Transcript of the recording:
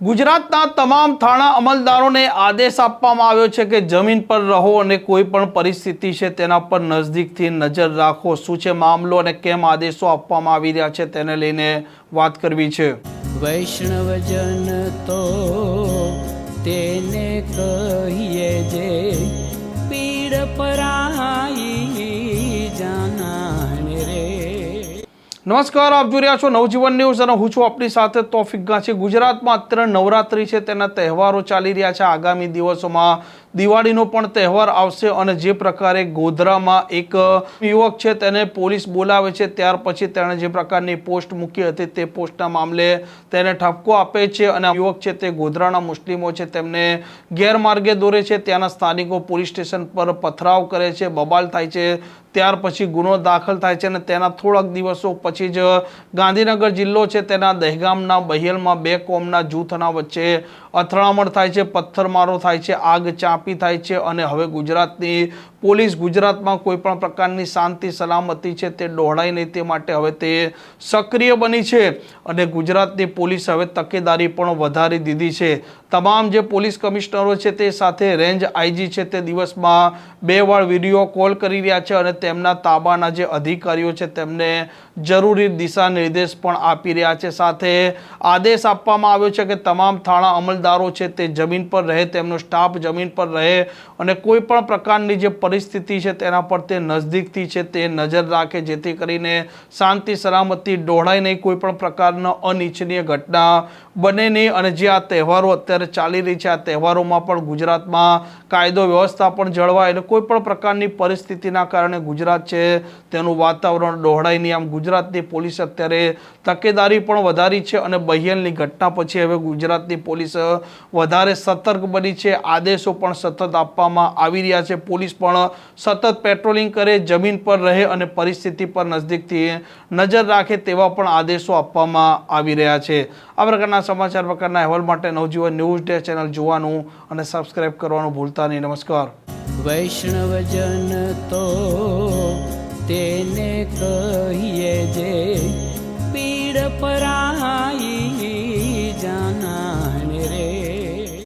ગુજરાતના તમામ થાણા અમલદારોને આદેશ આપવામાં આવ્યો છે કે જમીન પર રહો અને કોઈ પણ પરિસ્થિતિ છે તેના પર નજદીકથી નજર રાખો. શું છે મામલો અને કેમ આદેશો આપવામાં આવી રહ્યા છે તેને લઈને વાત કરવી છે. વૈષ્ણવજન તો તેને કહીએ જે પીડ પરાઈ નમસ્કાર, આપ જોઈ રહ્યા છો નવજીવન ન્યૂઝ અને હું છું આપણી સાથે તોફિક ગાંચી. ગુજરાતમાં અત્યારે નવરાત્રી છે, તેના તહેવારો ચાલી રહ્યા છે. આગામી દિવસોમાં દિવાળીનો પણ તહેવાર આવશે અને જે પ્રકારે ગોધરામાં એક યુવક છે, તેને પોલીસ બોલાવે છે. ત્યાર પછી તેણે જે પ્રકારની પોસ્ટ મૂકી હતી, તે પોસ્ટના મામલે તેને ઠપકો આપે છે અને યુવક છે, તે ગોધરાના મુસ્લિમો છે. તેમને ગેરમાર્ગે દોરે છે. ત્યાંના સ્થાનિકો પોલીસ સ્ટેશન પર પથરાવ કરે છે. બબાલ થાય છે. ત્યાર પછી ગુનો દાખલ થાય છે અને તેના થોડાક દિવસો પછી જ ગાંધીનગર જિલ્લો છે, તેના દહેગામના બહેલમાં બે કોમના જૂથના વચ્ચે અથડામણ થાય છે, પથ્થરમારો થાય છે, આગ ચાંપી થાય છે અને હવે ગુજરાતની પોલીસ ગુજરાતમાં કોઈ પણ પ્રકારની શાંતિ, સલામતી છે તે દોહડાય નહીં તે માટે હવે તે સક્રિય બની છે અને ગુજરાતની પોલીસ હવે તકેદારી પણ વધારી દીધી છે. તમામ જે પોલીસ કમિશનરો છે તે સાથે રેન્જ આઈજી છે તે દિવસમાં બે વાર વીડિયો કોલ કરી રહ્યા છે અને તેમના તાબાના જે અધિકારીઓ છે તેમને જરૂરી દિશા નિર્દેશ પણ આપી રહ્યા છે. સાથે આદેશ આપવામાં આવ્યો છે કે તમામ થાણા અમલદારો છે તે જમીન પર રહે, તેમનો સ્ટાફ જમીન પર રહે અને કોઈ પણ પ્રકારની જે પરિસ્થિતિ છે તેના પર તે નજદીકથી છે તે નજર રાખે, જેથી કરીને શાંતિ, સલામતી ડોળાય નહીં કોઈ પણ પ્રકારનો અનિચ્છનીય ઘટના બને નહીં અને જે આ તહેવારો અત્યારે ચાલી રહી છે, આ તહેવારોમાં પણ ગુજરાતમાં કાયદો વ્યવસ્થા પણ જળવાય અને કોઈ પણ પ્રકારની પરિસ્થિતિના કારણે ગુજરાત છે, તેનું વાતાવરણ ડહોળાય નહીં. આમ ગુજરાતની પોલીસ અત્યારે તકેદારી પણ વધારી છે અને બહિયલની ઘટના પછી હવે ગુજરાતની પોલીસ વધારે સતર્ક બની છે. આદેશો પણ સતત આપવામાં આવી રહ્યા છે. પોલીસ પણ સતત પેટ્રોલિંગ કરે, જમીન પર રહે અને પરિસ્થિતિ પર નજદીકથી નજર રાખે તેવા પણ આદેશો આપવામાં આવી રહ્યા છે. આ પ્રકારના સમાચાર પ્રકારના અહેવાલ માટે નવજીવન ન્યૂઝ ડે ચેનલ જોવાનું અને સબસ્ક્રાઇબ કરવાનું ભૂલતા નહીં. નમસ્કાર. વૈષ્ણવજન તો તેને કહીએ જે પીડ પરાઈ